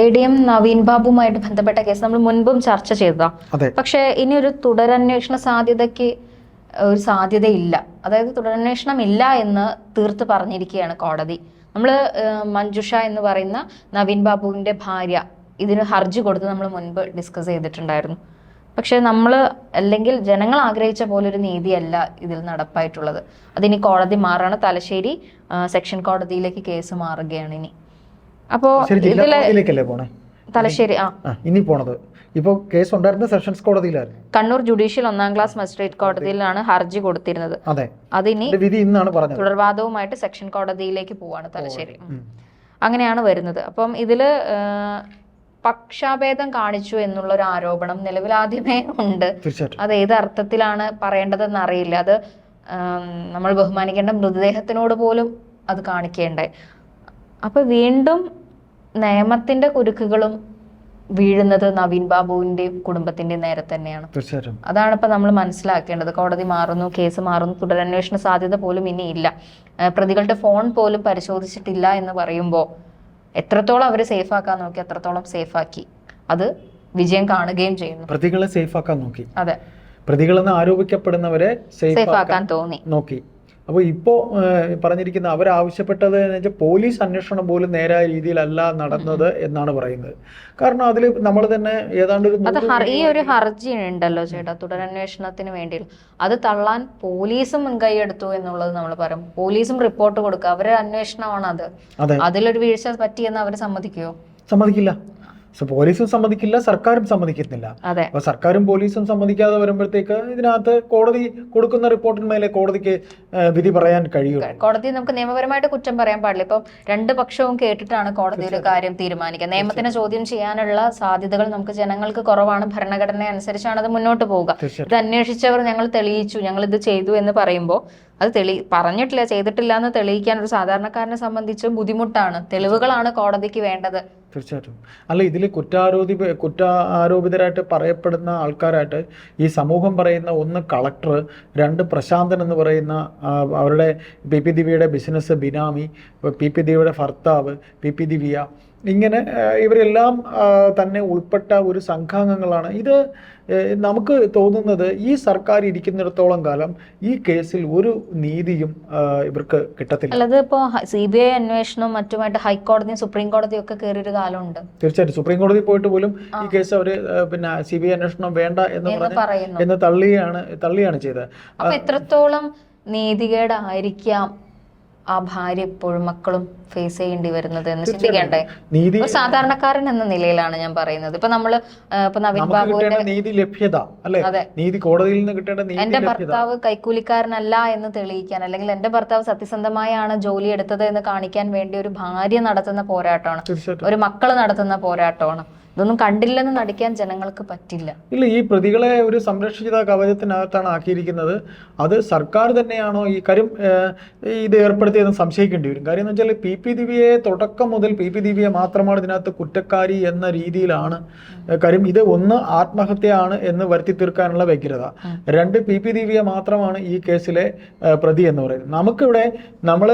A D M Naveen ബാബുമായിട്ട് ബന്ധപ്പെട്ട case നമ്മൾ മുൻപും ചർച്ച ചെയ്തതാ. പക്ഷെ ഇനി ഒരു തുടരന്വേഷണ സാധ്യതയ്ക്ക് ഒരു സാധ്യതയില്ല. അതായത് തുടരന്വേഷണം ഇല്ല എന്ന് തീർത്ത് പറഞ്ഞിരിക്കുകയാണ് കോടതി. നമ്മൾ മഞ്ജുഷ എന്ന് പറയുന്ന നവീൻ ബാബുവിന്റെ ഭാര്യ ഇതിന് ഹർജി കൊടുത്ത് നമ്മൾ മുൻപ് ഡിസ്കസ് ചെയ്തിട്ടുണ്ടായിരുന്നു. പക്ഷെ നമ്മൾ അല്ലെങ്കിൽ ജനങ്ങൾ ആഗ്രഹിച്ച പോലെ ഒരു നീതിയല്ല ഇതിൽ നടപ്പായിട്ടുള്ളത്. അതിനി കോടതി മാറാണ് തലശ്ശേരി സെക്ഷൻ കോടതിയിലേക്ക് കേസ് മാറുകയാണ് ഇനി. കോടതിയിലേക്കല്ലേ തലശ്ശേരി ആ. ഇനി പോണത്. ഇപ്പോൾ കേസ് ഉണ്ടായിരുന്ന സെഷൻസ് കോടതിയിലായിരുന്നു. കണ്ണൂർ ജുഡീഷ്യൽ ഒന്നാം ക്ലാസ് മജിസ്ട്രേറ്റ് കോടതിയിലാണ് ഹർജി കൊടുത്തിരുന്നത്. അതെ. അതിനി വിധി ഇന്നാണ് പറഞ്ഞത്. തുടർവാദവുമായിട്ട് സെക്ഷൻ കോടതിയിലേക്ക് പോവാണ് തലശ്ശേരി. അങ്ങനെയാണ് വരുന്നത്. അപ്പം ഇതിൽ പക്ഷാഭേദം കാണിച്ചു എന്നുള്ള ഒരു ആരോപണം നിലവിൽ ആദ്യമേ ഉണ്ട്. അത് ഏത് അർത്ഥത്തിലാണ് പറയേണ്ടതെന്ന് അറിയില്ല. അത് നമ്മൾ ബഹുമാനിക്കേണ്ട മൃതദേഹത്തിനോട് പോലും അത് കാണിക്കേണ്ടായി അപ്പൊ വീണ്ടും നിയമത്തിന്റെ കുരുക്കുകളും വീഴുന്നത് നവീൻ ബാബുവിന്റെയും കുടുംബത്തിന്റെയും നേരെ തന്നെയാണ്. തീർച്ചയായിട്ടും. അതാണ് ഇപ്പൊ നമ്മൾ മനസ്സിലാക്കേണ്ടത്. കോടതി മാറുന്നു കേസ് മാറുന്നു തുടരന്വേഷണ സാധ്യത പോലും ഇനി ഇല്ല. പ്രതികളുടെ ഫോൺ പോലും പരിശോധിച്ചിട്ടില്ല എന്ന് പറയുമ്പോൾ എത്രത്തോളം അവരെ സേഫ് ആക്കാൻ നോക്കി അത്രത്തോളം സേഫ് ആക്കി. അത് വിജയം കാണുകയും ചെയ്യുന്നു. പ്രതികളെ സേഫ് ആക്കാൻ നോക്കി. അതെ. പ്രതികളെന്ന് ആരോപിക്കപ്പെടുന്നവരെ സേഫ് ആക്കാൻ തോന്നി. നോക്കി. അപ്പോൾ ഇപ്പോൾ പറഞ്ഞിരിക്കുന്ന അവരാവശ്യപ്പെട്ടത് എന്ന് വെച്ചാൽ പോലീസ് അന്വേഷണം പോലും നേരായ രീതിയിലല്ല നടന്നത് എന്നാണ് പറയുന്നത്. കാരണം അതിൽ നമ്മൾ തന്നെ ഏതാണ്ട് ഒരു ഈ ഒരു ഹർജി ഉണ്ടല്ലോ ചേട്ടാ തുടരന്വേഷണത്തിന് വേണ്ടി അത് തള്ളാൻ പോലീസും മുൻകൈ എടുത്തു എന്നുള്ളത് നമ്മൾ പറയും. പോലീസും റിപ്പോർട്ട് കൊടുക്കുക. അവരുടെ അന്വേഷണമാണ് അത്. അതെ അതിലൊരു വീഴ്ച പറ്റിയെന്ന് അവർ സമ്മതിക്കുമോ സമ്മതിക്കില്ല. സോ പോലീസും സമ്മതിക്കില്ല സർക്കാരും സമ്മതിക്കുന്നില്ല അപ്പൊ സർക്കാരും പോലീസും സമ്മതിക്കാതെ വരുമ്പോഴത്തേക്ക് ഇതിനകത്ത് കോടതി കൊടുക്കുന്ന റിപ്പോർട്ടിന്മേലെ കോടതിക്ക് വിധി പറയാൻ കഴിയും കോടതി നമുക്ക് നിയമപരമായിട്ട് കുറ്റം പറയാൻ പാടില്ല. ഇപ്പം രണ്ട് പക്ഷവും കേട്ടിട്ടാണ് കോടതി ഒരു കാര്യം തീരുമാനിക്കുക. നിയമത്തിനെ ചോദ്യം ചെയ്യാനുള്ള സാധ്യതകൾ നമുക്ക് ജനങ്ങൾക്ക് കുറവാണ്. ഭരണഘടന അനുസരിച്ചാണ് അത് മുന്നോട്ട് പോവുക. ഇത് അന്വേഷിച്ചവർ ഞങ്ങൾ തെളിയിച്ചു ഞങ്ങൾ ഇത് ചെയ്തു എന്ന് പറയുമ്പോൾ അത് തെളി പറഞ്ഞിട്ടില്ല ചെയ്തിട്ടില്ല എന്ന് തെളിയിക്കാൻ ഒരു സാധാരണക്കാരനെ സംബന്ധിച്ച് ബുദ്ധിമുട്ടാണ്. തെളിവുകളാണ് കോടതിക്ക് വേണ്ടത്. തീർച്ചയായിട്ടും. അല്ല ഇതിൽ കുറ്റാരോപി കുറ്റ ആരോപിതരായിട്ട് പറയപ്പെടുന്ന ആൾക്കാരായിട്ട് ഈ സമൂഹം പറയുന്ന ഒന്ന് കളക്ടർ രണ്ട് പ്രശാന്തൻ എന്ന് പറയുന്ന അവരുടെ പി പി ദിവ്യയുടെ ബിസിനസ് ബിനാമി പി പി ദിവ്യയുടെ ഭർത്താവ് പി പി ദിവ്യ ഇങ്ങനെ ഇവരെല്ലാം തന്നെ ഉൾപ്പെട്ട ഒരു സംഘാംഗങ്ങളാണ്. ഇത് നമുക്ക് തോന്നുന്നത് ഈ സർക്കാർ ഇരിക്കുന്നിടത്തോളം കാലം ഈ കേസിൽ ഒരു നീതിയും ഇവർക്ക് കിട്ടത്തില്ല. അല്ലത് ഇപ്പോൾ സി ബി ഐ അന്വേഷണവും മറ്റുമായിട്ട് ഹൈക്കോടതിയും സുപ്രീം കോടതിയും ഒക്കെ കയറിയൊരു കാലമുണ്ട്. തീർച്ചയായിട്ടും. സുപ്രീം കോടതി പോയിട്ട് പോലും ഈ കേസ് അവർ പിന്നെ സി ബി ഐ അന്വേഷണം വേണ്ട എന്ന് പറയുന്നു. എന്ന് തള്ളിയാണ് തള്ളിയാണ് ചെയ്തത്. അപ്പൊ എത്രത്തോളം നീതികേടായിരിക്കാം ആ ഭാര്യ എപ്പോഴും മക്കളും ഫേസ് ചെയ്യേണ്ടി വരുന്നത് എന്ന് ചിന്തിക്കണ്ടേ? ഒരു സാധാരണക്കാരൻ എന്ന നിലയിലാണ് ഞാൻ പറയുന്നത്. ഇപ്പൊ നമ്മൾ ഇപ്പൊ നവീൻ ബാബുവിന്റെ നീതി ലഭ്യത അതെ. നീതി കോടതിയിൽ നിന്ന് കിട്ടേണ്ട എന്റെ ഭർത്താവ് കൈക്കൂലിക്കാരനല്ല എന്ന് തെളിയിക്കാൻ അല്ലെങ്കിൽ എന്റെ ഭർത്താവ് സത്യസന്ധമായാണ് ജോലി എടുത്തത് എന്ന് കാണിക്കാൻ വേണ്ടി ഒരു ഭാര്യ നടത്തുന്ന പോരാട്ടമാണ്. ഒരു മക്കൾ നടത്തുന്ന പോരാട്ടമാണ്. ഇതൊന്നും കണ്ടില്ലെന്ന് നടിക്കാൻ ജനങ്ങൾക്ക് പറ്റില്ല. ഇല്ല ഈ പ്രതികളെ ഒരു സംരക്ഷിത കവചത്തിനകത്താണ് ആക്കിയിരിക്കുന്നത്. അത് സർക്കാർ തന്നെയാണോ ഈ കാര്യം ഇത് ഏർപ്പെടുത്തിയതെന്ന് സംശയിക്കേണ്ടി വരും. കാര്യം എന്ന് വെച്ചാൽ പി പി ദിവ്യയെ തുടക്കം മുതൽ പി പി ദിവ്യ മാത്രമാണ് ഇതിനകത്ത് കുറ്റക്കാരി എന്ന രീതിയിലാണ് കാര്യം ഇത് ഒന്ന് ആത്മഹത്യയാണ് എന്ന് വരുത്തി തീർക്കാനുള്ള വ്യഗ്രത. രണ്ട് പി പി ദിവ്യ മാത്രമാണ് ഈ കേസിലെ പ്രതി എന്ന് പറയുന്നത്. നമുക്കിവിടെ നമ്മൾ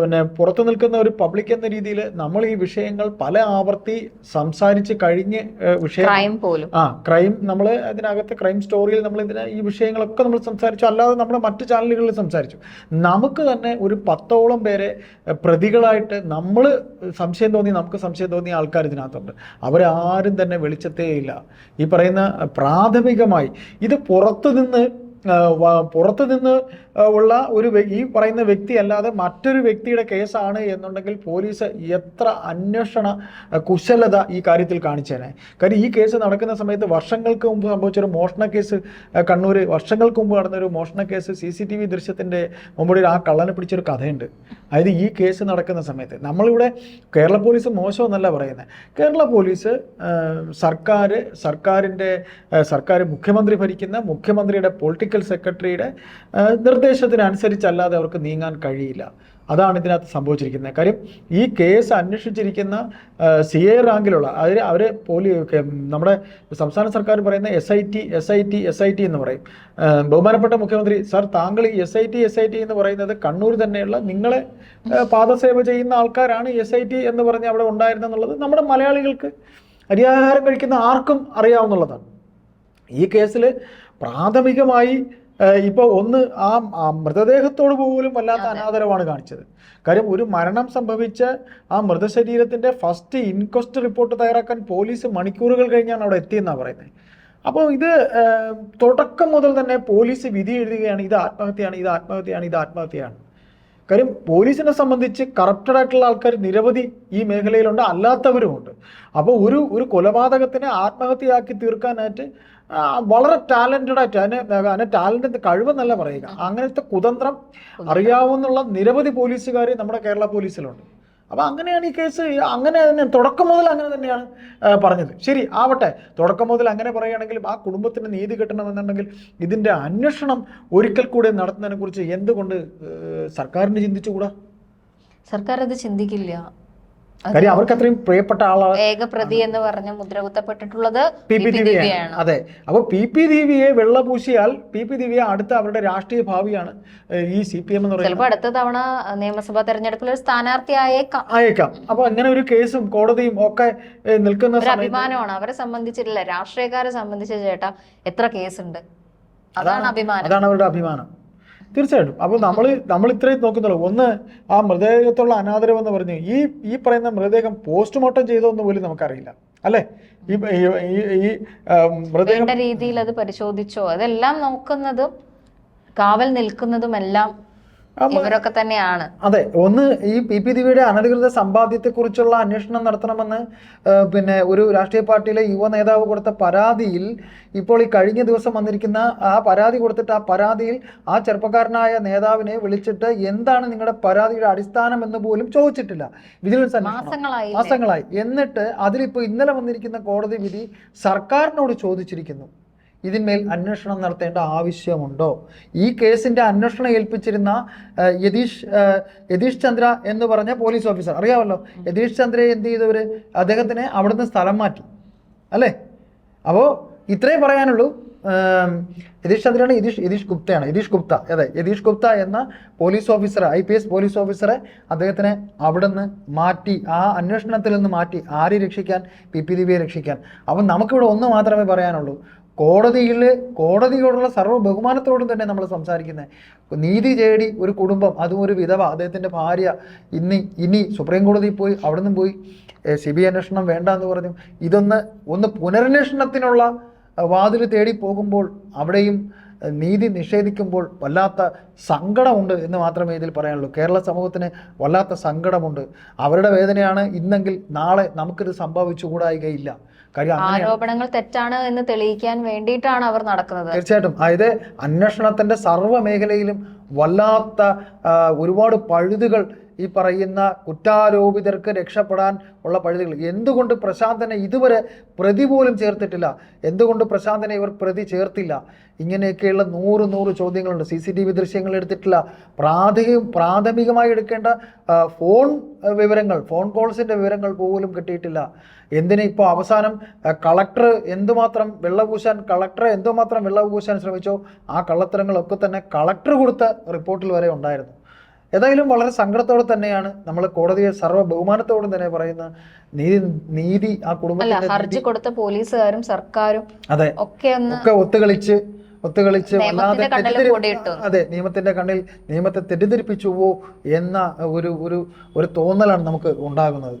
പിന്നെ പുറത്തു നിൽക്കുന്ന ഒരു പബ്ലിക് എന്ന രീതിയിൽ നമ്മൾ ഈ വിഷയങ്ങൾ പല ആവർത്തി സംസാരിച്ച് കഴിഞ്ഞ് ഏഹ്, വിഷയം ക്രൈം പോലും. ആ ക്രൈം നമ്മൾ അതിനകത്ത് ക്രൈം സ്റ്റോറിയിൽ നമ്മൾ ഇതിനെ ഈ വിഷയങ്ങളൊക്കെ നമ്മൾ സംസാരിച്ചു. അല്ലാതെ നമ്മൾ മറ്റ് ചാനലുകളിൽ സംസാരിച്ചു. നമുക്ക് തന്നെ ഒരു പത്തോളം പേരെ പ്രതികളായിട്ട് നമ്മൾ സംശയം തോന്നി നമുക്ക് സംശയം തോന്നിയ ആൾക്കാർ ഇതിനകത്തുണ്ട്. അവരാരും തന്നെ വെളിച്ചത്തേയില്ല ഈ പറയുന്ന പ്രാഥമികമായി ഇത് പുറത്തു നിന്ന് ആ, വ- പുറത്തു നിന്ന് ഉള്ള ഒരു ഈ പറയുന്ന വ്യക്തി അല്ലാതെ മറ്റൊരു വ്യക്തിയുടെ കേസാണ് എന്നുണ്ടെങ്കിൽ പോലീസ് എത്ര അന്വേഷണ കുശലത ഈ കാര്യത്തിൽ കാണിച്ചേനെ. കാര്യം ഈ കേസ് നടക്കുന്ന സമയത്ത് വർഷങ്ങൾക്ക് മുമ്പ് സംഭവിച്ചൊരു മോഷണ കേസ് കണ്ണൂർ വർഷങ്ങൾക്ക് മുമ്പ് നടന്നൊരു മോഷണ case C C T V ദൃശ്യത്തിന്റെ മുമ്പിൽ ആ കള്ളനെ പിടിച്ചൊരു കഥയുണ്ട്. അതായത് ഈ കേസ് നടക്കുന്ന സമയത്ത് നമ്മളിവിടെ കേരള പോലീസ് മോശമെന്നല്ല പറയുന്നത് കേരള പോലീസ് സർക്കാർ സർക്കാരിന്റെ സർക്കാർ മുഖ്യമന്ത്രി ഭരിക്കുന്ന മുഖ്യമന്ത്രിയുടെ പൊളിറ്റിക്കൽ പൊളിറ്റിക്കൽ സെക്രട്ടറിയുടെ നിർദ്ദേശത്തിനനുസരിച്ചല്ലാതെ അവർക്ക് നീങ്ങാൻ കഴിയില്ല. അതാണ് ഇതിനകത്ത് സംഭവിച്ചിരിക്കുന്നത്. കാര്യം ഈ കേസ് അന്വേഷിച്ചിരിക്കുന്ന സി എ റാങ്കിലുള്ള അതിൽ അവർ പോലി നമ്മുടെ സംസ്ഥാന സർക്കാർ പറയുന്ന S I T S I T S I T എന്ന് പറയും. ബഹുമാനപ്പെട്ട മുഖ്യമന്ത്രി സാർ താങ്കൾ ഈ S I T S I T എന്ന് പറയുന്നത് കണ്ണൂർ തന്നെയുള്ള നിങ്ങളെ പാദസേവ ചെയ്യുന്ന ആൾക്കാരാണ് എസ് ഐ ടി എന്ന് പറഞ്ഞ് അവിടെ ഉണ്ടായിരുന്നെന്നുള്ളത് നമ്മുടെ മലയാളികൾക്ക് അരിയാഹാരം കഴിക്കുന്ന ആർക്കും അറിയാവുന്നുള്ളതാണ് ഈ കേസിൽ പ്രാഥമികമായി ഇപ്പോൾ ഒന്ന് ആ മൃതദേഹത്തോട് പോലും വല്ലാത്ത അനാദരവാണ് കാണിച്ചത്. കാര്യം ഒരു മരണം സംഭവിച്ച ആ മൃതശരീരത്തിന്റെ ഫസ്റ്റ് ഇൻക്വസ്റ്റ് റിപ്പോർട്ട് തയ്യാറാക്കാൻ പോലീസ് മണിക്കൂറുകൾ കഴിഞ്ഞാണ് അവിടെ എത്തിയെന്നാണ് പറയുന്നത്. അപ്പോൾ ഇത് തുടക്കം മുതൽ തന്നെ പോലീസ് വിധി എഴുതുകയാണ് ഇത് ആത്മഹത്യയാണ് ഇത് ആത്മഹത്യയാണ് ഇത് ആത്മഹത്യയാണ്. കാര്യം പോലീസിനെ സംബന്ധിച്ച് കറപ്റ്റഡ് ആയിട്ടുള്ള ആൾക്കാർ നിരവധി ഈ മേഖലയിലുണ്ട് അല്ലാത്തവരുമുണ്ട് അപ്പോൾ ഒരു ഒരു കൊലപാതകത്തിനെ ആത്മഹത്യയാക്കി തീർക്കാനായിട്ട് വളരെ ടാലന്റഡ് ആയിട്ട് അതിന് അതിന് ടാലന്റ് കഴിവെന്നല്ല പറയുക. അങ്ങനത്തെ കുതന്ത്രം അറിയാവുന്ന നിരവധി പോലീസുകാർ നമ്മുടെ കേരള പോലീസിലുണ്ട്. അപ്പോൾ അങ്ങനെയാണ് ഈ കേസ്. അങ്ങനെ തന്നെ തുടക്കം മുതൽ അങ്ങനെ തന്നെയാണ് പറഞ്ഞത്. ശരി ആവട്ടെ. തുടക്കം മുതൽ അങ്ങനെ പറയുകയാണെങ്കിലും ആ കുടുംബത്തിന് നീതി കിട്ടണമെന്നുണ്ടെങ്കിൽ ഇതിന്റെ അന്വേഷണം ഒരിക്കൽ കൂടെ നടത്തുന്നതിനെ കുറിച്ച് എന്തുകൊണ്ട് സർക്കാരിന് ചിന്തിച്ചുകൂടാ? സർക്കാർ അത് ചിന്തിക്കില്ല. കാര്യം അവർക്ക് അത്രയും പ്രിയപ്പെട്ട ആളാണ് ഏകപ്രതി എന്ന് പറഞ്ഞ് മുദ്രകുത്തപ്പെട്ടിട്ടുള്ളത് പി പി ദിവ്യ ദിവ്യയാണ്. അതെ. അപ്പോൾ പി പി ദിവ്യയെ വെള്ളപൂശിയാൽ പി പി ദിവ്യ അടുത്ത അവരുടെ രാഷ്ട്രീയ ഭാവിയാണ്. ഈ സി പി എം എന്ന് പറയുന്നത്. അടുത്ത തവണ നിയമസഭാ തെരഞ്ഞെടുപ്പിൽ ഒരു സ്ഥാനാർത്ഥി ആയേക്കാം. അയക്കാം അപ്പോൾ അങ്ങനെ ഒരു കേസും കോടതിയും ഒക്കെ നിൽക്കുന്ന അഭിമാനമാണ്. അവരെ സംബന്ധിച്ചിട്ടില്ല. രാഷ്ട്രീയക്കാരെ സംബന്ധിച്ച് ചേട്ടാ എത്ര കേസുണ്ട്? അതാണ് അഭിമാനം. അതാണ് അവരുടെ അഭിമാനം. തീർച്ചയായിട്ടും. അപ്പോൾ നമ്മൾ നമ്മൾ ഇത്രയും നോക്കുന്നുള്ളൂ. ഒന്ന് ആ മൃതദേഹത്തുള്ള അനാദരവ് എന്ന് പറഞ്ഞു ഈ ഈ പറയുന്ന മൃതദേഹം പോസ്റ്റ്മോർട്ടം ചെയ്തോ എന്ന് പോലും നമുക്കറിയില്ല. അല്ലേ? ഈ- ഈ മൃതദേഹം രീതിയിൽ അത് പരിശോധിച്ചോ? അതെല്ലാം നോക്കുന്നതും കാവൽ നിൽക്കുന്നതും എല്ലാം ഇവരൊക്കെ തന്നെയാണ്. അതെ ഒന്ന് ഈ പി പി ദിവ്യയുടെ അനധികൃത സമ്പാദ്യത്തെക്കുറിച്ചുള്ള അന്വേഷണം നടത്തണമെന്ന് പിന്നെ ഒരു രാഷ്ട്രീയ പാർട്ടിയിലെ യുവ നേതാവ് കൊടുത്ത പരാതിയിൽ ഇപ്പോൾ ഈ കഴിഞ്ഞ ദിവസം വന്നിരിക്കുന്ന ആ പരാതി കൊടുത്തിട്ട് ആ പരാതിയിൽ ആ ചെറുപ്പക്കാരനായ നേതാവിനെ വിളിച്ചിട്ട് എന്താണ് നിങ്ങളുടെ പരാതിയുടെ അടിസ്ഥാനം എന്ന് പോലും ചോദിച്ചിട്ടില്ല. വിജിലൻസ് മാസങ്ങളായി മാസങ്ങളായി. എന്നിട്ട് അതിലിപ്പോൾ ഇന്നലെ വന്നിരിക്കുന്ന കോടതി വിധി സർക്കാരിനോട് ചോദിച്ചിരിക്കുന്നു. ഇതിന്മേൽ അന്വേഷണം നടത്തേണ്ട ആവശ്യമുണ്ടോ? ഈ കേസിന്റെ അന്വേഷണം ഏൽപ്പിച്ചിരുന്ന യതീഷ് യതീഷ് ചന്ദ്ര എന്ന് പറഞ്ഞ പോലീസ് ഓഫീസർ. അറിയാമല്ലോ? യതീഷ് ചന്ദ്രയെ എന്ത് ചെയ്തവർ അദ്ദേഹത്തിനെ അവിടുന്ന് സ്ഥലം മാറ്റി. അല്ലേ? അപ്പോൾ ഇത്രേ പറയാനുള്ളൂ. യതീഷ് ചന്ദ്രയാണ് യതീഷ് യതീഷ് ഗുപ്തയാണ്. യതീഷ് ഗുപ്ത അതെ യതീഷ് ഗുപ്ത എന്ന police officer I P S police ഓഫീസറെ അദ്ദേഹത്തിനെ അവിടുന്ന് മാറ്റി ആ അന്വേഷണത്തിൽ നിന്ന് മാറ്റി ആരെ രക്ഷിക്കാൻ? പി പി ദിവ്യയെ രക്ഷിക്കാൻ. അപ്പം നമുക്കിവിടെ ഒന്ന് മാത്രമേ പറയാനുള്ളൂ. കോടതിയിൽ കോടതിയോടുള്ള സർവ ബഹുമാനത്തോടും തന്നെ നമ്മൾ സംസാരിക്കുന്നത് നീതി തേടി ഒരു കുടുംബം അതും ഒരു വിധവ അദ്ദേഹത്തിന്റെ ഭാര്യ ഇനി ഇനി സുപ്രീം കോടതിയിൽ പോയി അവിടെ നിന്നും പോയി സി ബി അന്വേഷണം വേണ്ട എന്ന് പറഞ്ഞു. ഇതൊന്ന് ഒന്ന് പുനരന്വേഷണത്തിനുള്ള വാതിൽ തേടി പോകുമ്പോൾ അവിടെയും നീതി നിഷേധിക്കുമ്പോൾ വല്ലാത്ത സങ്കടമുണ്ട് എന്ന് മാത്രമേ ഇതിൽ പറയാനുള്ളൂ. കേരള സമൂഹത്തിന് വല്ലാത്ത സങ്കടമുണ്ട്. അവരുടെ വേദനയാണ് ഇന്നെങ്കിൽ നാളെ നമുക്കിത് സംഭവിച്ചുകൂടായികയില്ല. കാര്യം ആരോപണങ്ങൾ തെറ്റാണ് എന്ന് തെളിയിക്കാൻ വേണ്ടിയിട്ടാണ് അവർ നടക്കുന്നത്. തീർച്ചയായിട്ടും. അതായത് അന്വേഷണത്തിന്റെ സർവ മേഖലയിലും വല്ലാത്ത ഒരുപാട് പഴുതുകൾ ഈ പറയുന്ന കുറ്റാരോപിതർക്ക് രക്ഷപ്പെടാൻ ഉള്ള പഴുതുകൾ. എന്തുകൊണ്ട് പ്രശാന്തനെ ഇതുവരെ പ്രതി പോലും ചേർത്തിട്ടില്ല? എന്തുകൊണ്ട് പ്രശാന്തനെ ഇവർ പ്രതി ചേർത്തില്ല? ഇങ്ങനെയൊക്കെയുള്ള നൂറ് നൂറ് ചോദ്യങ്ങളുണ്ട്. സി സി ടി വി ദൃശ്യങ്ങൾ എടുത്തിട്ടില്ല. പ്രാഥമിക പ്രാഥമികമായി എടുക്കേണ്ട ഫോൺ വിവരങ്ങൾ ഫോൺ കോൾസിന്റെ വിവരങ്ങൾ പോലും കിട്ടിയിട്ടില്ല. എന്തിനെ ഇപ്പോൾ അവസാനം കളക്ടർ എന്തുമാത്രം വെള്ളപൂശാൻ കളക്ടറെ എന്തുമാത്രം വെള്ളപൂശാൻ ശ്രമിച്ചോ ആ കള്ളത്തരങ്ങളൊക്കെ തന്നെ കളക്ടർ കൊടുത്ത റിപ്പോർട്ടിൽ വരെ ഉണ്ടായിരുന്നു. ഏതായാലും വളരെ സങ്കടത്തോടെ തന്നെയാണ് നമ്മൾ കോടതിയെ സർവ ബഹുമാനത്തോടും തന്നെ പറയുന്ന നീതി നീതി ആ കുടുംബത്തിന്റെ ഹർജി കൊടുത്ത പോലീസുകാരും സർക്കാരും അതെ. ഒക്കെ ഒക്കെ ഒത്തുകളിച്ച് ഒത്തുകളിച്ച് വല്ലാതെ. അതെ നിയമത്തിന്റെ കണ്ണിൽ നിയമത്തെ തെറ്റിദ്ധരിപ്പിച്ചുവോ എന്ന ഒരു ഒരു ഒരു തോന്നലാണ് നമുക്ക് ഉണ്ടാകുന്നത്.